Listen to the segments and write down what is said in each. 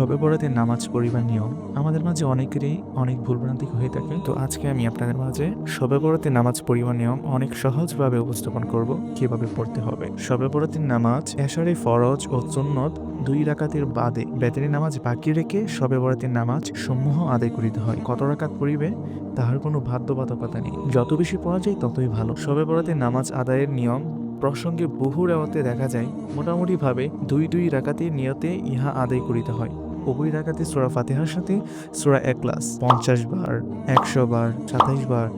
শবে বরাতে নামাজ পড়িবার নিয়ম আমাদের মাঝে অনেকেরই অনেক ভুলভ্রান্তি হয়ে থাকে। তো আজকে আমি আপনাদের মাঝে শবে বরাতে নামাজ পড়িবার নিয়ম অনেক সহজভাবে উপস্থাপন করব, কীভাবে পড়তে হবে। শবে বরাতের নামাজ, এশারে ফরজ ও সুন্নত দুই রাকাতের বাদে বেতরি নামাজ বাকি রেখে শবে বরাতের নামাজ সমূহ আদায় করিতে হয়। কত রাকাত পড়িবে তাহার কোনো বাধ্যবাধকতা নেই। যত বেশি পড়া যায় ততই ভালো। শবে বরাতের নামাজ আদায়ের নিয়ম প্রসঙ্গে বহু রেওয়াতে দেখা যায়, মোটামুটিভাবে দুই দুই রাকাতের নিয়তে ইহা আদায় করিতে হয়। উভয় রাকাতে সোরা ফাতেহার সাথে সোরা একলাস পঞ্চাশ বার, একশো বার, সাতাইশ বার,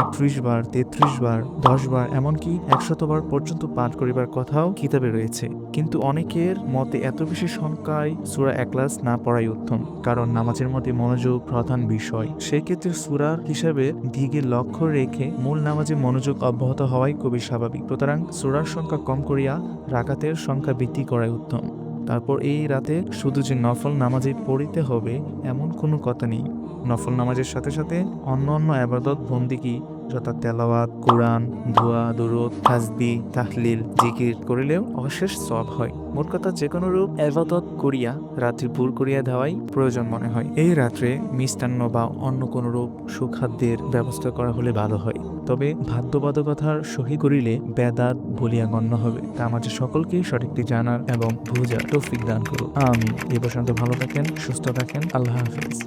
একত্রিশ বার, তেত্রিশ বার, দশ বার, এমনকি একশত বার পর্যন্ত পাঠ করিবার কথাও কিতাবে রয়েছে। কিন্তু অনেকের মতে এত বেশি সংখ্যায় সুরা একলাস না পড়াই উত্তম, কারণ নামাজের মধ্যে মনোযোগ প্রধান বিষয়। সেক্ষেত্রে সুরার হিসাবে দিকে লক্ষ্য রেখে মূল নামাজে মনোযোগ অব্যাহত হওয়াই খুবই স্বাভাবিক। সুতরাং সুরার সংখ্যা কম করিয়া রাকাতের সংখ্যা বৃদ্ধি করাই উত্তম। তারপর এই রাতে শুধু যে নফল নামাজে পড়িতে হবে, এমন কোনো কথা নেই। নফল নামাজের সাথে সাথে অন্য অন্য আবাদত বন্দিকি যথা তেলাওয়াত, কোরআন ধোয়া দুরুদ, তাসবি, তাহলিল, জিকির করিলেও অশেষ সব হয়। মোট কথা যে কোনো রূপ আবাদত করিয়া, রাত্রি ভুল করিয়া দেওয়াই প্রয়োজন মনে হয়। এই রাত্রে মিষ্টান্ন বা অন্য কোনো রূপ সুখাদ্যের ব্যবস্থা করা হলে ভালো হয়। তবে বাধ্যবাধকতার সহি করিলে বেদাত বলিয়া গণ্য হবে। তা আমাদের সকলকেই সঠিকটি জানার এবং বুঝার তৌফিক দান করুন। আমি এ পর্যন্ত ভালো থাকেন, সুস্থ থাকেন। আল্লাহ হাফিজ।